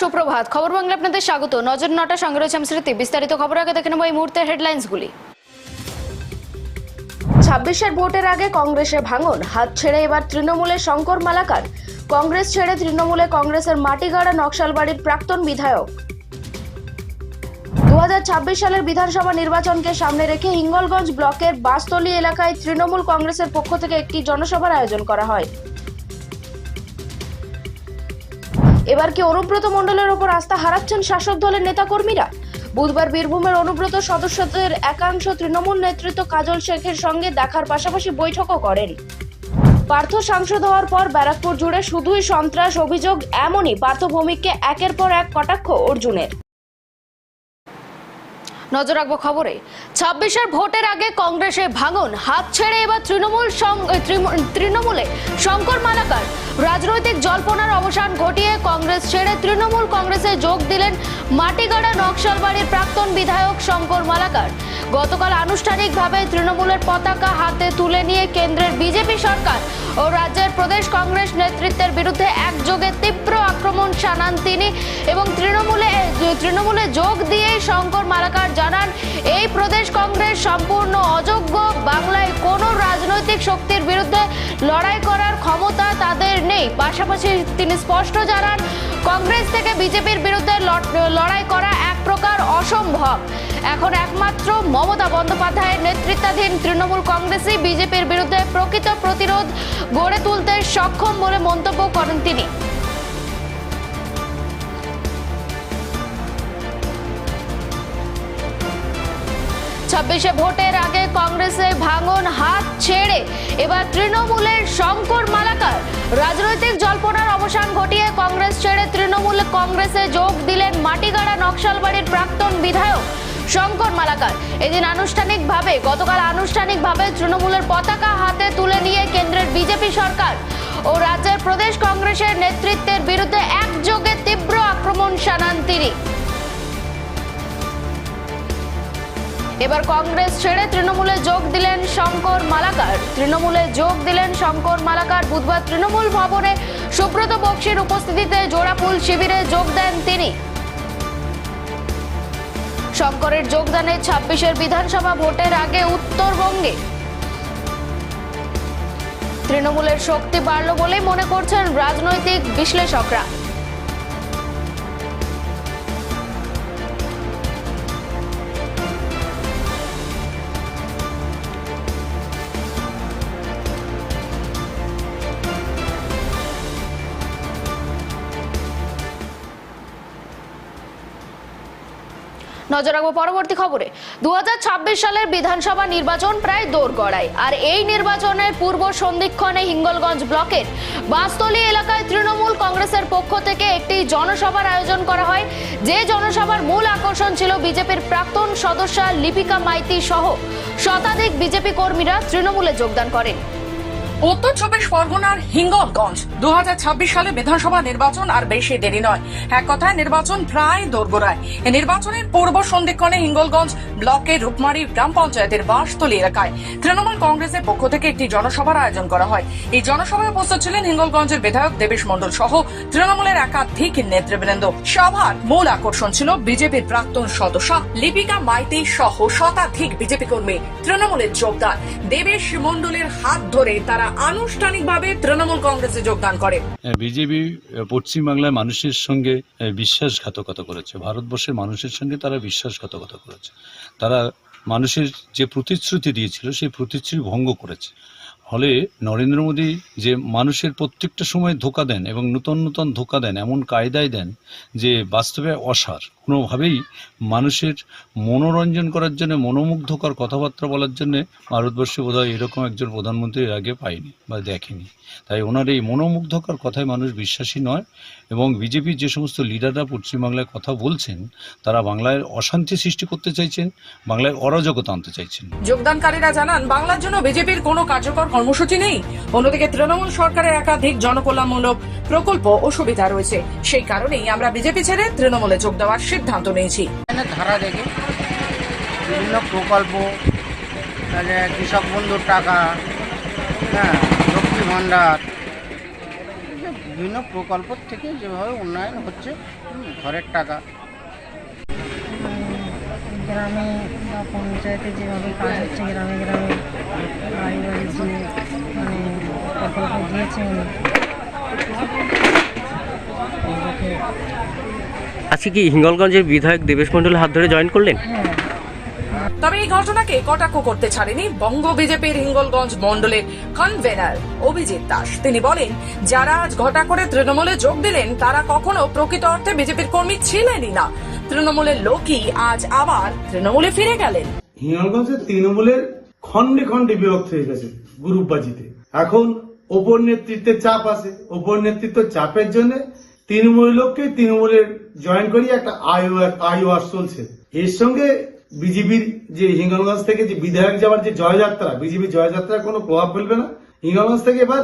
সুপ্রভাত। খবর বাংলা আপনাদের স্বাগত। নজর নটা সঙ্গে রয়েছে স্মৃতি। বিস্তারিত খবর আগে দেখে নেব এই মুহূর্তের হেডলাইন্সগুলি। ছাব্বিশের ভোটের আগে কংগ্রেসে ভাঙন। হাত ছেড়ে এবার তৃণমূলের শঙ্কর মালাকার। কংগ্রেস ছেড়ে তৃণমূলে কংগ্রেসের মাটিগাড়া নকশালবাড়ির প্রাক্তন বিধায়ক। দু হাজার ছাব্বিশ সালের বিধানসভা নির্বাচনকে সামনে রেখে হিঙ্গলগঞ্জ ব্লকের বাসতলী এলাকায় তৃণমূল কংগ্রেসের পক্ষ থেকে একটি জনসভার আয়োজন করা হয়। এবার কি অনুব্রত মণ্ডলের ওপর আস্থা হারাচ্ছেন শাসক দলের নেতাকর্মীরা? বুধবার বীরভূমের অনুব্রত সদস্যদের একাংশ তৃণমূল নেতৃত্ব কাজল শেখের সঙ্গে দেখার পাশাপাশি বৈঠকও করেন। পার্থ সাংসদ হওয়ার পর ব্যারাকপুর জুড়ে শুধুই সন্ত্রাস অভিযোগ এমনই। পার্থ ভৌমিককে একের পর এক কটাক্ষ অর্জুনের। নজর রাখব খবরে। ছাব্বিশের ভোটের আগে কংগ্রেসে ভাঙন, হাত ছেড়ে এবার তৃণমূল তৃণমূলে শঙ্কর মালাকার। রাজনৈতিক জল্পনার অবসান ঘটিয়ে কংগ্রেস ছেড়ে তৃণমূল কংগ্রেসে যোগ দিলেন মাটিগাড়া নকশালবাড়ির প্রাক্তন বিধায়ক শঙ্কর মালাকার। গতকাল আনুষ্ঠানিকভাবে তৃণমূলের পতাকা হাতে তুলে নিয়ে কেন্দ্রের বিজেপি সরকার ও রাজ্যের প্রদেশ কংগ্রেস নেতৃত্বের বিরুদ্ধে একযোগে তীব্র আক্রমণ শানান তিনি এবং তৃণমূলে তৃণমূলে যোগ দিয়ে শঙ্কর মালাকার জানান, এই প্রদেশ কংগ্রেস সম্পূর্ণ অযোগ্য। বাংলায় কোনো রাজনৈতিক শক্তির বিরুদ্ধে লড়াই করার ক্ষমতা তাদের নেই। পাশাপাশি তিনি স্পষ্ট জানান, কংগ্রেস থেকে বিজেপির বিরুদ্ধে লড়াই করা এক প্রকার অসম্ভব। এখন একমাত্র মমতা বন্দ্যোপাধ্যায়ের নেতৃত্বাধীন তৃণমূল কংগ্রেসই বিজেপির বিরুদ্ধে প্রকৃত প্রতিরোধ গড়ে তুলতে সক্ষম বলে মন্তব্য করেন তিনি। ছাব্বিশে ভোটের আগে কংগ্রেসের ভাঙন হাত ছেড়ে এবার তৃণমূলের শঙ্কর মালাকার। রাজনৈতিক জল্পনার অবসান ঘটিয়ে কংগ্রেস ছেড়ে তৃণমূল কংগ্রেসে যোগ দিলেন মাটিগাড়া নকশালবাড়ির প্রাক্তন বিধায়ক। শঙ্কর মালাকার। এদিন আনুষ্ঠানিকভাবে, গতকাল আনুষ্ঠানিকভাবে তৃণমূলের পতাকা হাতে তুলে নিয়ে কেন্দ্রের বিজেপি সরকার ও রাজ্যের প্রদেশ কংগ্রেসের নেতৃত্বের বিরুদ্ধে একযোগে তীব্র আক্রমণ শানান তিনি। এবার কংগ্রেস ছেড়ে তৃণমূলে যোগ দিলেন শঙ্কর মালাকার। তৃণমূলে যোগ দিলেন শঙ্কর মালাকার। বুধবার তৃণমূল ভবনে সুব্রত বক্সির উপস্থিতিতে জোড়াফুল শিবিরে যোগ দেন তিনি। শঙ্করের যোগদানে ছাব্বিশের বিধানসভা ভোটের আগে উত্তরবঙ্গে তৃণমূলের শক্তি বাড়ল বলেই মনে করছেন রাজনৈতিক বিশ্লেষকরা। নজর রাখব পরবর্তী খবরে। দু হাজার ছাব্বিশ সালের বিধানসভা নির্বাচন প্রায় দোরগড়ায়। আর এই নির্বাচনের পূর্ব সন্ধিক্ষণে হিঙ্গলগঞ্জ ব্লকের বাঁশতলী এলাকায় তৃণমূল কংগ্রেসের পক্ষ থেকে একটি জনসভার আয়োজন করা হয়। যে জনসভার মূল আকর্ষণ ছিল বিজেপির প্রাক্তন সদস্যা লিপিকা মাইতি সহ শতাধিক বিজেপি কর্মীরা তৃণমূলে যোগদান করেন। উত্তর চব্বিশ পরগনার হিঙ্গলগঞ্জ। দু সালে বিধানসভা নির্বাচন আর বেশি দেরি নয়। এক কথায় নির্বাচন প্রায় দোরগোড়ায়। এই নির্বাচনের পূর্ব সন্ধিক্ষণে হিঙ্গলগঞ্জ ব্লকের রূপমারি গ্রাম পঞ্চায়েতের বাঁশতলী এলাকায় তৃণমূল কংগ্রেসের পক্ষ থেকে একটি জনসভার আয়োজন করা হয়। এই জনসভায় উপস্থিত ছিলেন হিঙ্গলগঞ্জের বিধায়ক দেবেশ মণ্ডল সহ তৃণমূলের একাধিক নেতৃবৃন্দ। সভার মূল আকর্ষণ ছিল বিজেপির প্রাক্তন সদস্য লিপিকা মাইতি সহ শতাধিক বিজেপি কর্মী তৃণমূলের যোগদান। দেবেশ মণ্ডলের হাত ধরে তারা আনুষ্ঠানিকভাবে তৃণমূল কংগ্রেসে যোগদান করে। বিজেপি পশ্চিমবাংলার মানুষের সঙ্গে বিশ্বাসঘাতকতা করেছে। ভারতবর্ষের মানুষের সঙ্গে তারা বিশ্বাসঘাতকতা করেছে। তারা মানুষের যে প্রতিশ্রুতি দিয়েছিল, সেই প্রতিশ্রুতি ভঙ্গ করেছে। ফলে নরেন্দ্র মোদী যে মানুষের প্রত্যেকটা সময় ধোকা দেন এবং নূতন নূতন ধোকা দেন, এমন কায়দায় দেন যে বাস্তবে অসার। কোনোভাবেই মানুষের মনোরঞ্জন করার জন্য, মনোমুগ্ধকর কথাবার্তা বলার জন্য ভারতবর্ষে বোধহয় এরকম একজন প্রধানমন্ত্রী এর আগে পায়নি বা দেখেনি। তাই ওনার এই মনোমুগ্ধকর কথায় মানুষ বিশ্বাসী নয় এবং বিজেপির যে সমস্ত লিডাররা পশ্চিমবাংলায় কথা বলছেন, তারা বাংলায় অশান্তি সৃষ্টি করতে চাইছেন, বাংলায় অরাজকতা আনতে চাইছেন। যোগদানকারীরা জানান, বাংলার জন্য বিজেপির কোনো কার্যকর কর্মসূচি নেই। অন্যদিকে তৃণমূল সরকারের একাধিক জনকল্যাণমূলক প্রকল্প ও সুবিধা রয়েছে। সেই কারণেই আমরা বিজেপি ছেড়ে তৃণমূলে যোগ দেওয়ার সিদ্ধান্ত নিয়েছি। ধারা দেখে। বিভিন্ন প্রকল্প কৃষক বন্ধুর টাকা হ্যাঁ লক্ষ্মী ভাণ্ডার বিভিন্ন প্রকল্প থেকে যেভাবে উন্নয়ন হচ্ছে ঘরের টাকা। গ্রামে বা পঞ্চায়েতে যেভাবে কাজ হচ্ছে গ্রামে গ্রামে বাড়ি বাড়ি যে মানে প্রকল্প দিয়েছে উনি আজকে কি হিঙ্গলগঞ্জের বিধায়ক দেবেশ মণ্ডলের হাত ধরে জয়েন করলেন? হ্যাঁ। তবে এই ঘটনাকে কটাক্ষ করতে ছাড়েনি বঙ্গ বিজেপির হিঙ্গলগঞ্জ মণ্ডলের কনভেনার অভিজিৎ দাস। তিনি বলেন যারা আজ ঘটা করে তৃণমূলে যোগ দিলেন তারা কখনো প্রকৃত অর্থে বিজেপির কর্মী ছিলেনই না। তৃণমূলের লোকই আজ আবার তৃণমূলে ফিরে গেলেন। হিঙ্গলগঞ্জের তৃণমূলের খণ্ডে খণ্ডে বিভক্ত হয়ে গেছে গ্রুপবাজিতে এখন ওপর নেতৃত্বের চাপ আছে। ওপর নেতৃত্ব চাপের জন্য তৃণমূল লোককে তৃণমূলের জয়েন করিয়ে একটা আইও আইওয়াস চলছে। এর সঙ্গে বিজেপির যে হিঙ্গলগঞ্জ থেকে যে বিধায়ক যাওয়ার যে জয়যাত্রা বিজেপির জয়যাত্রার কোনো প্রভাব ফেলবে না। হিঙ্গলগঞ্জ থেকে এবার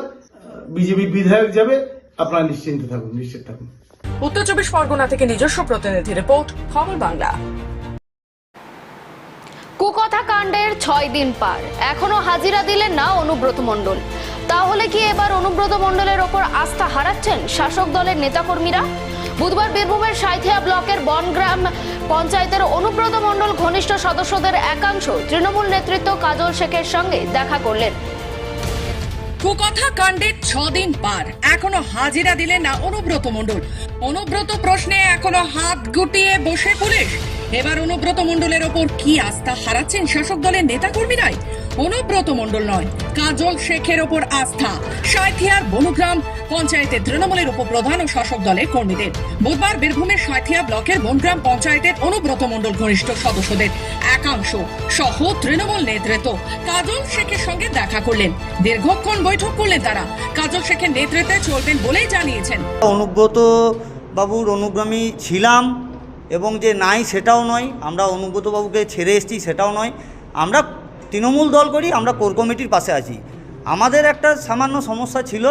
বিজেপির বিধায়ক যাবে। আপনারা নিশ্চিন্ত থাকুন, নিশ্চিত থাকুন। উত্তর চব্বিশ পরগনা থেকে নিজস্ব প্রতিনিধি রিপোর্ট, খবর বাংলা। কুকথা কাণ্ডের ছয় দিন পার। এখনও হাজিরা দিলেন না অনুব্রত মণ্ডল। তাহলে কি এবার অনুব্রত মণ্ডলের ওপর আস্থা হারাচ্ছেন শাসক দলের নেতাকর্মীরা? বুধবার বীরভূমের সাঁইথিয়া ব্লকের বনগ্রাম পঞ্চায়েতের অনুব্রত মণ্ডল ঘনিষ্ঠ সদস্যদের একাংশ তৃণমূল নেতৃত্ব কাজল শেখের সঙ্গে দেখা করলেন। কুকথা কাণ্ডের দিন পার। এখনও হাজিরা দিলেন না অনুব্রত মণ্ডল। অনুব্রত প্রশ্নে এখনও হাত গুটিয়ে বসে পুলিশ। এবার অনুব্রত মণ্ডলের ওপর কি আস্থা হারাচ্ছেন শাসক দলের নেতাকর্মীরাই? অনুব্রত মণ্ডল নয়। কাজল শেখের ওপর আস্থা। সাঁথিয়ার বনুগ্রাম পঞ্চায়েতের তৃণমূলের উপপ্রধান ও শাসক দলের কর্মীদের। বুধবার বীরভূমের সাঁথিয়া ব্লকের বনগ্রাম পঞ্চায়েতের অনুব্রত মণ্ডল ঘনিষ্ঠ সদস্যদের একাংশ সহ তৃণমূল নেতৃত্ব কাজল শেখের সঙ্গে দেখা করলেন। দীর্ঘক্ষণ বৈঠক করলেন তারা। কাজল শেখের নেতৃত্বে চলবেন বলেই জানিয়েছেন। অনুব্রত বাবুর অনুগ্রামী ছিলাম এবং যে নাই সেটাও নয়। আমরা অনুব্রত বাবুকে ছেড়ে এসেছি সেটাও নয়। আমরা তৃণমূল দল করি আমরা কোর কমিটির পাশে আছি। আমাদের একটা সামান্য সমস্যা ছিল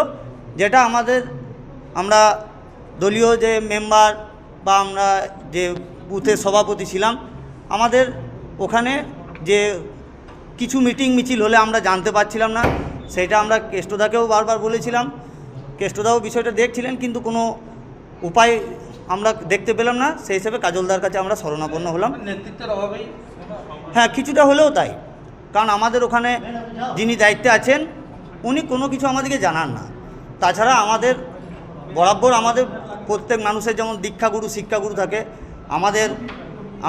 যেটা আমাদের আমরা দলীয় যে মেম্বার বা আমরা যে বুথের সভাপতি ছিলাম আমাদের ওখানে যে কিছু মিটিং মিছিল হলে আমরা জানতে পারছিলাম না। সেটা আমরা কেষ্টদাকেও বারবার বলেছিলাম। কেষ্টদাও বিষয়টা দেখছিলেন কিন্তু কোনো উপায় আমরা দেখতে পেলাম না। সেই হিসেবে কাজলদার কাছে আমরা শরণাপন্ন হলাম। নেতৃত্বের অভাবেই হ্যাঁ কিছুটা হলেও তাই। কারণ আমাদের ওখানে যিনি দায়িত্বে আছেন, উনি কোনো কিছু আমাদেরকে জানান না। তাছাড়া আমাদের বরাবর আমাদের প্রত্যেক মানুষের যেমন দীক্ষাগুরু, শিক্ষাগুরু থাকে, আমাদের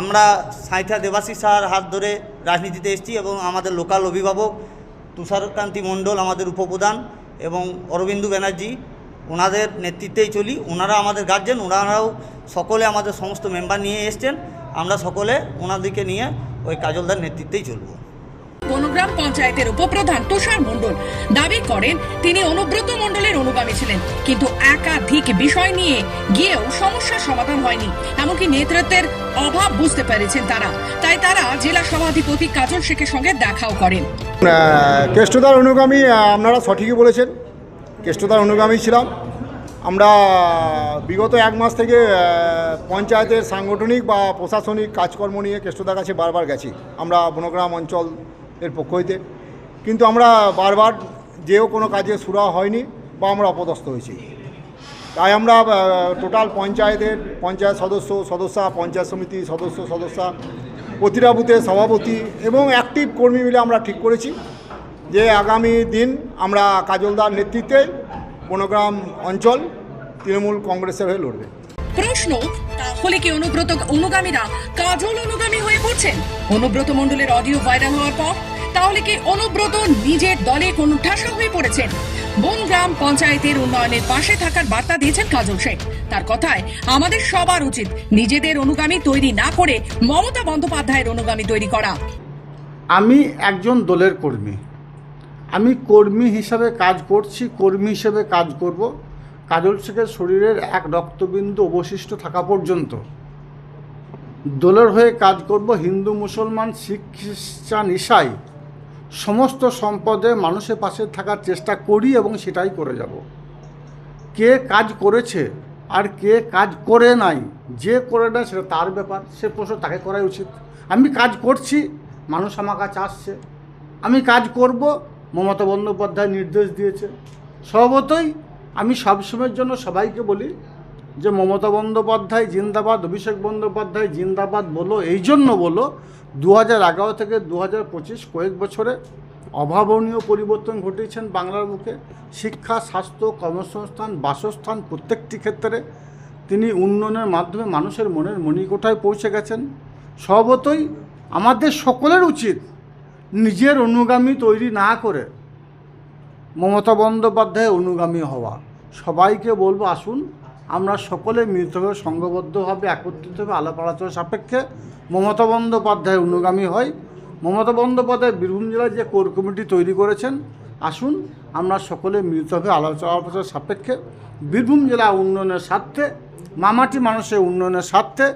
আমরা সাঁইথা দেবাশিস স্যার হাত ধরে রাজনীতিতে এসেছি এবং আমাদের লোকাল অভিভাবক তুষারকান্তি মণ্ডল আমাদের উপপ্রধান এবং অরবিন্দু ব্যানার্জি, ওনাদের নেতৃত্বেই চলি। ওনারা আমাদের গার্জেন ওনারাও সকলে আমাদের সমস্ত মেম্বার নিয়ে এসছেন। আমরা সকলে ওনাদেরকে নিয়ে ওই কাজলদার নেতৃত্বেই চলবো। বনগ্রাম পঞ্চায়েতের উপপ্রধান তুষার মণ্ডল। দাবি করেন, তিনি অনুব্রত মণ্ডলের অনুগামী ছিলেন, কিন্তু একাধিক বিষয় নিয়ে গিয়েও সমস্যার সমাধান হয়নি। এমনকি নেতৃত্বের অভাব বুঝতে পেরেছেন তারা। তাই তারা জেলা সভাধিপতি কাজল শেখের সঙ্গে দেখাও করেন। কেষ্টদার অনুগামী আপনারা সঠিকই বলেছেন। কেষ্টদার অনুগামী ছিলাম। আমরা বিগত এক মাস থেকে পঞ্চায়েতের সাংগঠনিক বা প্রশাসনিক কাজকর্ম নিয়ে কেষ্টদার কাছে বারবার গেছি। আমরা বনগ্রাম অঞ্চল এর পক্ষ হইতে। কিন্তু আমরা বারবার যেও কোনো কাজে সুরা হয়নি বা আমরা অপদস্থ হয়েছি। তাই আমরা টোটাল পঞ্চায়েতের পঞ্চায়েত সদস্য, সদস্যা, পঞ্চায়েত সমিতি, সদস্য, সদস্যা, প্রতিটা বুথের সভাপতি এবং অ্যাক্টিভ কর্মী মিলে আমরা ঠিক করেছি যে আগামী দিন আমরা কাজলদার নেতৃত্বে বনগ্রাম অঞ্চল তৃণমূল কংগ্রেসের হয়ে লড়বে। প্রশ্ন, তাহলে কি অনুব্রত অনুগামীরা কাজল অনুগামী হয়ে পড়ছেন? অনুব্রত মণ্ডলের অডিও ভাইরাল হওয়ার পর তাহলে কি অনুব্রত নিজের দলে কোণঠাসা হয়ে পড়েছেন? বনগ্রাম পঞ্চায়েতের উন্নয়নের পাশে থাকার বার্তা দিয়েছেন কাজল শেখ। তার কথায়, আমাদের সবার উচিত নিজেদের অনুগামী তৈরি না করে মমতা বন্দ্যোপাধ্যায়ের অনুগামী তৈরি করা। আমি একজন দলের কর্মী। আমি কর্মী হিসাবে কাজ করছি, কর্মী হিসেবে কাজ করব। কাজল শেখের শরীরের এক রক্তবিন্দু অবশিষ্ট থাকা পর্যন্ত। দলের হয়ে কাজ করব হিন্দু, মুসলমান, শিখ, খ্রিস্টান, ইসাই। সমস্ত সম্পদে মানুষের পাশে থাকার চেষ্টা করি এবং সেটাই করে যাব। কে কাজ করেছে আর কে কাজ করে নাই, যে করে না সেটা তার ব্যাপার, সে প্রশ্ন তাকে করাই উচিত। আমি কাজ করছি, মানুষ আমার কাছে আসছে। আমি কাজ করব, মমতা বন্দ্যোপাধ্যায় নির্দেশ দিয়েছে। স্বভাবতই আমি সবসময়ের জন্য সবাইকে বলি যে মমতা বন্দ্যোপাধ্যায় জিন্দাবাদ, অভিষেক বন্দ্যোপাধ্যায় জিন্দাবাদ বলো, এই জন্য বলো দু হাজার এগারো থেকে দু হাজার পঁচিশ কয়েক বছরে অভাবনীয় পরিবর্তন ঘটিয়েছেন বাংলার মুখে। শিক্ষা, স্বাস্থ্য, কর্মসংস্থান, বাসস্থান প্রত্যেকটি ক্ষেত্রে তিনি উন্নয়নের মাধ্যমে মানুষের মনের মণিকোঠায় পৌঁছে গেছেন। স্বভাবতই আমাদের সকলের উচিত নিজের অনুগামী তৈরি না করে মমতা বন্দ্যোপাধ্যায়ের অনুগামী হওয়া। সবাইকে বলব, আসুন আমরা সকলে মিলিতভাবে সংঘবদ্ধভাবে একত্রিতভাবে আলাপ আলোচনা সাপেক্ষে মমতা বন্দ্যোপাধ্যায় অনুগামী হয় মমতা বন্দ্যোপাধ্যায় বীরভূম জেলায় যে কোর কমিটি তৈরি করেছেন, আসুন আমরা সকলে মিলিতভাবে আলোচনা আলোচনা সাপেক্ষে বীরভূম জেলা উন্নয়নের স্বার্থে, মামাটি মানুষের উন্নয়নের স্বার্থে,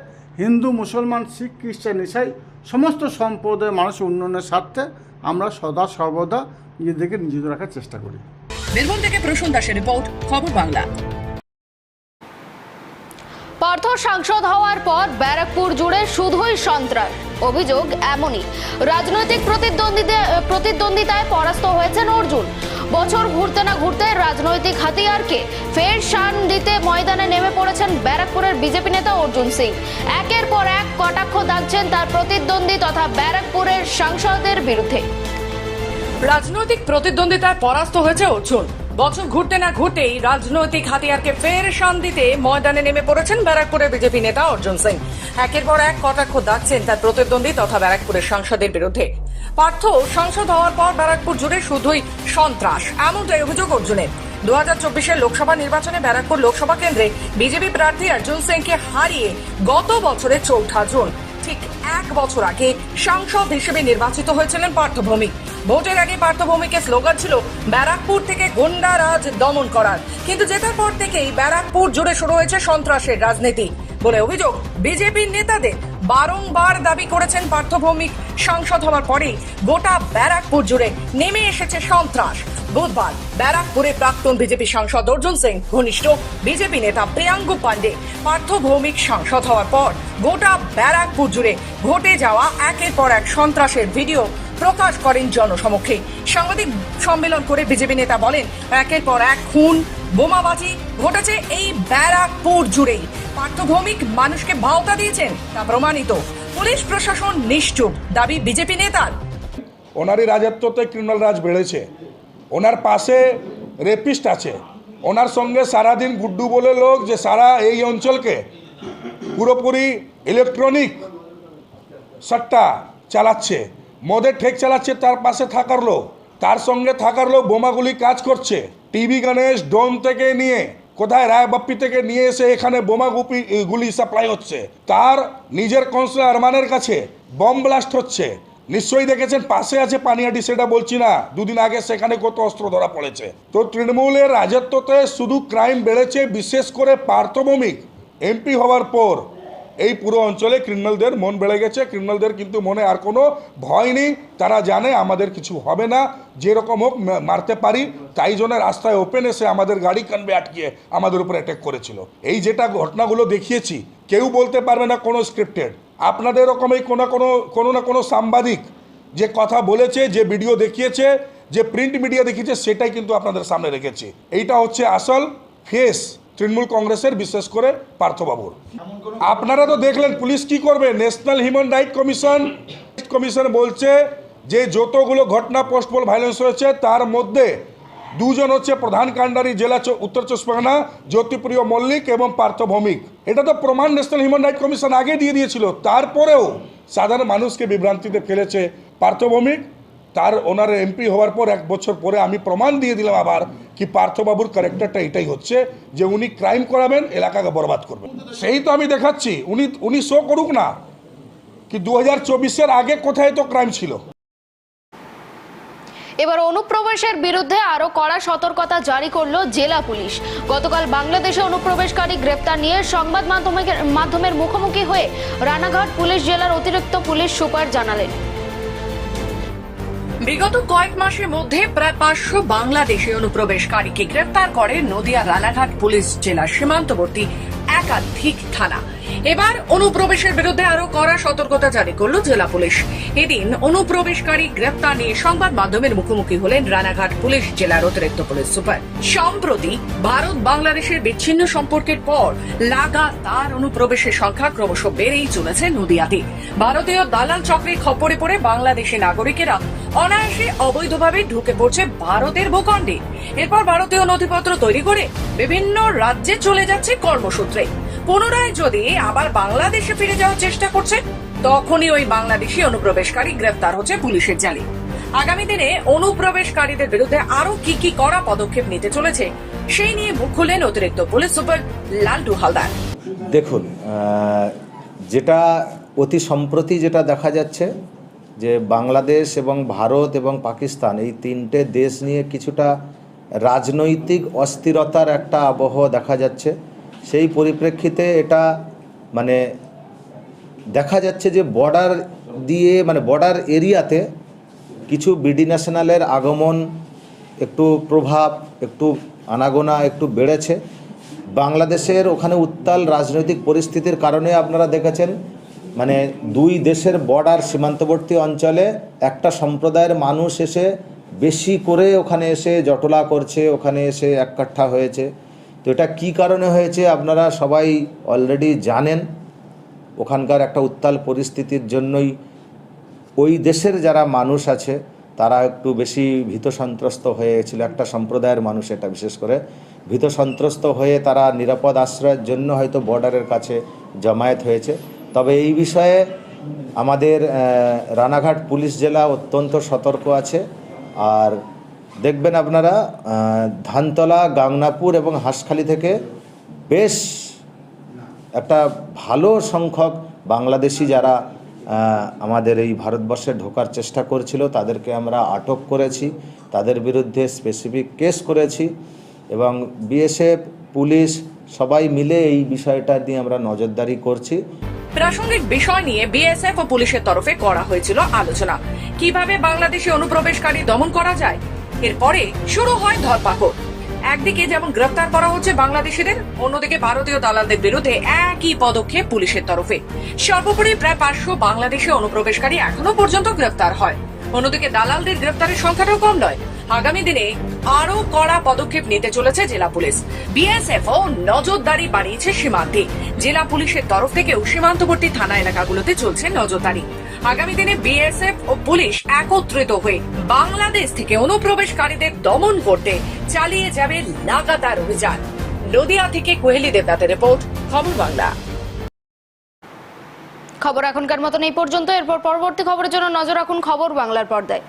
হিন্দু, মুসলমান, শিখ, খ্রিস্টান, ইসাই সমস্ত সম্প্রদায়ের মানুষের উন্নয়নের স্বার্থে আমরা সদা সর্বদা নিজেদেরকে নিয়োজিত রাখার চেষ্টা করি। বীরভূম থেকে প্রসূন দাসের রিপোর্ট, খবর বাংলা। পার্থ সাংসদ হওয়ার পর ব্যারাকপুর জুড়ে শুধুই সন্ত্রাস। অভিযোগ এমনই। রাজনৈতিক প্রতিদ্বন্দ্বিতা, প্রতিদ্বন্দ্বিতায় পরাস্ত হয়েছেন অর্জুন। বছর ঘুরতে না ঘুরতে রাজনৈতিক হাতিয়ারকে ফের শান দিতে ময়দানে নেমে পড়েছেন ব্যারাকপুরের বিজেপি নেতা অর্জুন সিং। একের পর এক কটাক্ষ দাগছেন তার প্রতিদ্বন্দ্বী তথা ব্যারাকপুরের সাংসদের বিরুদ্ধে। রাজনৈতিক প্রতিদ্বন্দ্বিতায় পরাস্ত হয়েছে অর্জুন। বছর ঘুরতে না ঘুরতেই রাজনৈতিক হাতিয়ারকে ফের শান দিতে ময়দানে নেমে পড়েছেন ব্যারাকপুরের বিজেপি নেতা অর্জুন সিং। একের পর এক কটাক্ষ দাগছেন তার প্রতিদ্বন্দ্বী তথা ব্যারাকপুরের সাংসদের বিরুদ্ধে। পার্থ সাংসদ হওয়ার পর ব্যারাকপুর জুড়ে শুধুই সন্ত্রাস, এমনটাই অভিযোগ অর্জুনের। দু হাজার চব্বিশের লোকসভা নির্বাচনে ব্যারাকপুর লোকসভা কেন্দ্রে বিজেপি প্রার্থী অর্জুন সিংকে হারিয়ে গত বছরের চৌঠা জুন। ঠিক এক বছর আগে সাংসদ হিসেবে নির্বাচিত হয়েছিলেন পার্থভৌমিক। ভোটের আগে পার্থভৌমিকের স্লোগান ছিল, ব্যারাকপুর থেকে গুন্ডারাজ দমন করার। কিন্তু জেতার পর থেকেই ব্যারাকপুর জুড়ে শুরু হয়েছে সন্ত্রাসের রাজনীতি বলে অভিযোগ বিজেপির নেতাদের বারংবার দাবি করেছেন পার্থভৌমিক সাংসদ হওয়ার পরেই গোটা ব্যারাকপুর জুড়ে নেমে এসেছে সন্ত্রাস। বুধবার ব্যারাকপুরে প্রাক্তন বিজেপি সাংসদ অর্জুন সিং, ঘনিষ্ঠ বিজেপি নেতা প্রিয়াঙ্গু পান্ডে পার্থ ভৌমিক সাংসদ হওয়ার পর গোটা ব্যারাকপুর জুড়ে ঘটে যাওয়া একের পর এক সন্ত্রাসের ভিডিও প্রকাশ করেন জনসমক্ষে। সাংবাদিক সম্মেলন করে বিজেপি নেতা বলেন, একের পর এক খুন, বোমাবাজি ঘটেছে এই ব্যারাকপুর জুড়েই। পার্থ ভৌমিক মানুষকে ভাওতা দিয়েছেন, তা প্রমাণিত। পুলিশ প্রশাসন নিশ্চুপ, দাবি বিজেপি নেতার। ওনারই রাজত্বতে ক্রিমিনাল রাজ বেড়েছে। ওনার পাশে রেপিস্ট আছে। ওনার সঙ্গে সারাদিন গুড্ডু বলে লোক যে সারা এই অঞ্চলকে পুরোপুরি ইলেকট্রনিক সট্টা চালাচ্ছে। মদের ঠেক চালাচ্ছে, তার পাশে থাকার লোক। তার সঙ্গে থাকার লোক বোমাগুলি কাজ করছে। টিভি গণেশ ডোম থেকে নিয়ে, কোথায় রায়বাপ্পি থেকে নিয়ে এসে এখানে বোমা গুপি গুলি সাপ্লাই হচ্ছে। তার নিজের কনসুলার আরমানের কাছে বম ব্লাস্ট হচ্ছে। নিশ্চয়ই দেখেছেন, পাশে আছে পানিয়াটি, সেটা বলছি না। দুদিন আগে সেখানে কত অস্ত্র ধরা পড়েছে। তো তৃণমূলের রাজত্বতে শুধু ক্রাইম বেড়েছে, বিশেষ করে পার্থভৌমিক। এমপি হওয়ার পর এই পুরো অঞ্চলে ক্রিমিনালদের মন বেড়ে গেছে। ক্রিমিনালদের কিন্তু মনে আর কোনো ভয় নেই। তারা জানে আমাদের কিছু হবে না। যেরকম হোক মারতে পারি। তাই জন্য রাস্তায় ওপেন এসে আমাদের গাড়ি কানবে, আটকিয়ে আমাদের উপর অ্যাটাক করেছিল। এই যেটা ঘটনাগুলো দেখিয়েছি, কেউ বলতে পারবে না কোনো স্ক্রিপ্টেড আপনাদের এরকমই কোনো কোনো কোনো না কোনো সাংবাদিক যে কথা বলেছে, যে ভিডিও দেখিয়েছে, যে প্রিন্ট মিডিয়া দেখিয়েছে, সেটাই কিন্তু আপনাদের সামনে রেখেছি। এইটা হচ্ছে আসল ফেস তৃণমূল কংগ্রেসের বিশেষ করে পার্থবাবুর। আপনারা তো দেখলেন পুলিশ কি করবে? National human right commission commission বলছে যে যতগুলো ঘটনা পোস্টপল ভায়োলেন্স হয়েছে, তার মধ্যে দুজন হচ্ছে প্রধান কাণ্ডারি জেলা উত্তর চব্বিশ পরগনা, জ্যোতিপ্রিয় মল্লিক এবং পার্থ ভৌমিক। এটা তো প্রমাণ ন্যাশনাল হিউম্যান রাইট কমিশন আগে দিয়ে দিয়েছিল। তারপরেও সাধারণ মানুষকে বিভ্রান্তিতে ফেলেছে পার্থ ভৌমিক। তার ওনার এমপি হওয়ার পর এক বছর পরে আমি প্রমাণ দিয়ে দিলাম আবার কি পার্থবাবুর ক্যারেক্টারটা এটাই হচ্ছে যে উনি ক্রাইম করাবেন, এলাকাকে বরবাদ করবেন। সেই তো আমি দেখাচ্ছি, উনি উনি শো করুক না, কি দু হাজার আগে কোথায় তো ক্রাইম ছিল? এবার অনুপ্রবেশের বিরুদ্ধে আরও কড়া সতর্কতা জারি করল জেলা পুলিশ। গতকাল বাংলাদেশে অনুপ্রবেশকারী গ্রেপ্তার নিয়ে সংবাদ মাধ্যমের মাধ্যমের মুখোমুখি হয়ে রানাঘাট পুলিশ জেলার অতিরিক্ত পুলিশ সুপার জানালেন। বিগত কয়েক মাসের মধ্যে প্রায় পাঁচশো বাংলাদেশি অনুপ্রবেশকারীকে গ্রেপ্তার করে নদিয়া রানাঘাট পুলিশ জেলা সীমান্তবর্তী একাধিক থানা। এবার অনুপ্রবেশের বিরুদ্ধে আরও কড়া সতর্কতা জারি করল জেলা পুলিশ। এদিন অনুপ্রবেশকারী গ্রেপ্তার নিয়ে সংবাদ মাধ্যমের মুখোমুখি হলেন রানাঘাট পুলিশ জেলার অতিরিক্ত পুলিশ সুপার। সম্প্রতি ভারত বাংলাদেশের বিচ্ছিন্ন সম্পর্কের পর লাগাতার অনুপ্রবেশের সংখ্যা ক্রমশ বেড়েই চলেছে নদিয়াতে। ভারতীয় দালাল চক্রে খপ্পরে পড়ে বাংলাদেশি নাগরিকেরা। অনায়াসে অবৈধভাবে ঢুকে পড়ছে ভারতের ভূখণ্ডে। এরপর ভারতীয় নথিপত্র তৈরি করে বিভিন্ন রাজ্যে চলে যাচ্ছে কর্মসূত্রে। পুনরায় যদি আবার বাংলাদেশে ফিরে যাওয়ার চেষ্টা করছে, তখনই ওই বাংলাদেশি অনুপ্রবেশকারী গ্রেফতার হচ্ছে পুলিশের জালে। আগামী দিনে অনুপ্রবেশকারীদের বিরুদ্ধে আরও কি কি কড়া পদক্ষেপ নিতে চলেছে, সেই নিয়ে মুখ খুললেন অতিরিক্ত পুলিশ সুপার লালটু হালদার। দেখুন যেটা অতি সম্প্রতি যেটা দেখা যাচ্ছে, যে বাংলাদেশ এবং ভারত এবং পাকিস্তান এই তিনটে দেশ নিয়ে কিছুটা রাজনৈতিক অস্থিরতার একটা আবহ দেখা যাচ্ছে। সেই পরিপ্রেক্ষিতে এটা মানে দেখা যাচ্ছে যে বর্ডার দিয়ে মানে বর্ডার এরিয়াতে কিছু বিডি ন্যাশনালের আগমন একটু প্রভাব, একটু আনাগোনা একটু বেড়েছে। বাংলাদেশের ওখানে উত্তাল রাজনৈতিক পরিস্থিতির কারণে আপনারা দেখেছেন মানে দুই দেশের বর্ডার সীমান্তবর্তী অঞ্চলে একটা সম্প্রদায়ের মানুষ এসে বেশি করে ওখানে এসে জটলা করছে, ওখানে এসে এককাঠা হয়েছে। তো এটা কী কারণে হয়েছে আপনারা সবাই অলরেডি জানেন? ওখানকার একটা উত্তাল পরিস্থিতির জন্যই ওই দেশের যারা মানুষ আছে, তারা একটু বেশি ভীত সন্ত্রস্ত হয়েছিল, একটা সম্প্রদায়ের মানুষ এটা বিশেষ করে। ভীত সন্ত্রস্ত হয়ে তারা নিরাপদ আশ্রয়ের জন্য হয়তো বর্ডারের কাছে জমায়েত হয়েছে। তবে এই বিষয়ে আমাদের রানাঘাট পুলিশ জেলা অত্যন্ত সতর্ক আছে। আর দেখবেন আপনারা ধানতলা, গাংনাপুর এবং হাঁসখালি থেকে বেশ একটা ভালো সংখ্যক বাংলাদেশি যারা আমাদের এই ভারতবর্ষে ঢোকার চেষ্টা করছিল, তাদেরকে আমরা আটক করেছি, তাদের বিরুদ্ধে স্পেসিফিক কেস করেছি এবং বিএসএফ পুলিশ সবাই মিলে এই বিষয়টা নিয়ে আমরা নজরদারি করছি। প্রাসঙ্গিক বিষয় নিয়ে বিএসএফ ও পুলিশের তরফে করা হয়েছিল আলোচনা। কীভাবে বাংলাদেশে অনুপ্রবেশকারী দমন করা যায়? এরপরে শুরু হয় ধরপাকড়। একদিকে যেমন গ্রেফতার করা হচ্ছে বাংলাদেশিদের, অন্যদিকে ভারতীয় দালালদের বিরুদ্ধে একই পদক্ষেপ পুলিশের তরফে। সর্বোপরি প্রায় পাঁচশো বাংলাদেশে অনুপ্রবেশকারী এখনও পর্যন্ত গ্রেফতার হয়। অন্যদিকে দালালদের গ্রেফতারের সংখ্যাটাও কম নয় আগামী দিনে আরও কড়া পদক্ষেপ নিতে চলেছে জেলা পুলিশ। বিএসএফ ও নজরদারি বাড়িয়েছে সীমান্তে। জেলা পুলিশের তরফ থেকেও সীমান্তবর্তী থানা এলাকাগুলোতে চলছে নজরদারি। আগামী দিনে বিএসএফ ও পুলিশ একত্রিত হয়ে বাংলাদেশ থেকে অনুপ্রবেশকারীদের দমন করতে চালিয়ে যাবে লাগাতার অভিযান। নদিয়া থেকে কোহেলি দেবনাথের রিপোর্ট, খবর বাংলা। খবর এখনকার মতন এই পর্যন্ত। এরপর পরবর্তী খবরের জন্য নজর রাখুন খবর বাংলার পর্দায়।